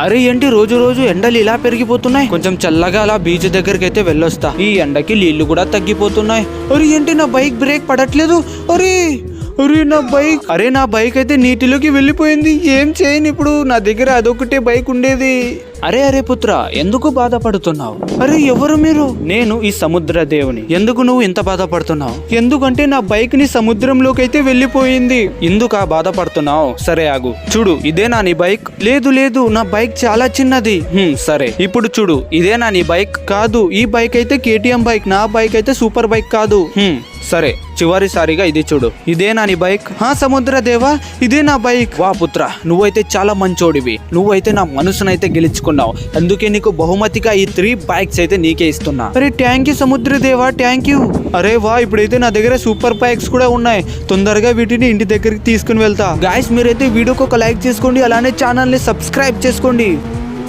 అరే ఏంటి రోజు రోజు ఎండలు ఇలా పెరిగిపోతున్నాయి? కొంచెం చల్లగా అలా బీచ్ దగ్గరికి అయితే వెళ్ళొస్తా. ఈ ఎండకి నీళ్ళు కూడా తగ్గిపోతున్నాయి. అరే ఏంటి నా బైక్ బ్రేక్ పడట్లేదు? అరే! అరే నా బైక్. అరే నా బైక్ అయితే నీటిలోకి వెళ్ళిపోయింది. ఏం చేయను ఇప్పుడు? నా దగ్గర అదొకటే బైక్ ఉండేది. అరే అరే పుత్ర ఎందుకు బాధపడుతున్నావు? అరే ఎవరు మీరు? నేను ఈ సముద్ర దేవుని. ఎందుకు నువ్వు ఇంత బాధపడుతున్నావు? ఎందుకంటే నా బైక్ని సముద్రంలోకి అయితే వెళ్ళిపోయింది. ఎందుకు ఆ బాధపడుతున్నావు? సరే ఆగు. చూడు ఇదేనా నీ బైక్. లేదు లేదు నా బైక్ చాలా చిన్నది. సరే. ఇప్పుడు చూడు ఇదేనా నీ బైక్? కాదు ఈ బైక్ అయితే కేటీఎం బైక్. నా బైక్ అయితే సూపర్ బైక్ కాదు. సరే చివరిసారిగా ఇది చూడు. ఇదేనా నీ బైక్? హా సముద్ర దేవా ఇదే నా బైక్. వా పుత్ర నువ్వైతే చాలా మంచోడివి. నువ్వైతే నా మనసునైతే గెలుచుకున్నావు. అందుకే నీకు బహుమతిగా ఈ త్రీ బైక్స్ అయితే నీకే ఇస్తున్నా. అరే థ్యాంక్ యూ సముద్ర దేవా థ్యాంక్ యూ అరే వా ఇప్పుడైతే నా దగ్గర సూపర్ బైక్స్ కూడా ఉన్నాయి. తొందరగా వీటిని ఇంటి దగ్గరికి తీసుకుని వెళ్తా. గాయస్ మీరైతే వీడియోకి ఒక లైక్ చేసుకోండి అలానే ఛానల్ని సబ్స్క్రైబ్ చేసుకోండి.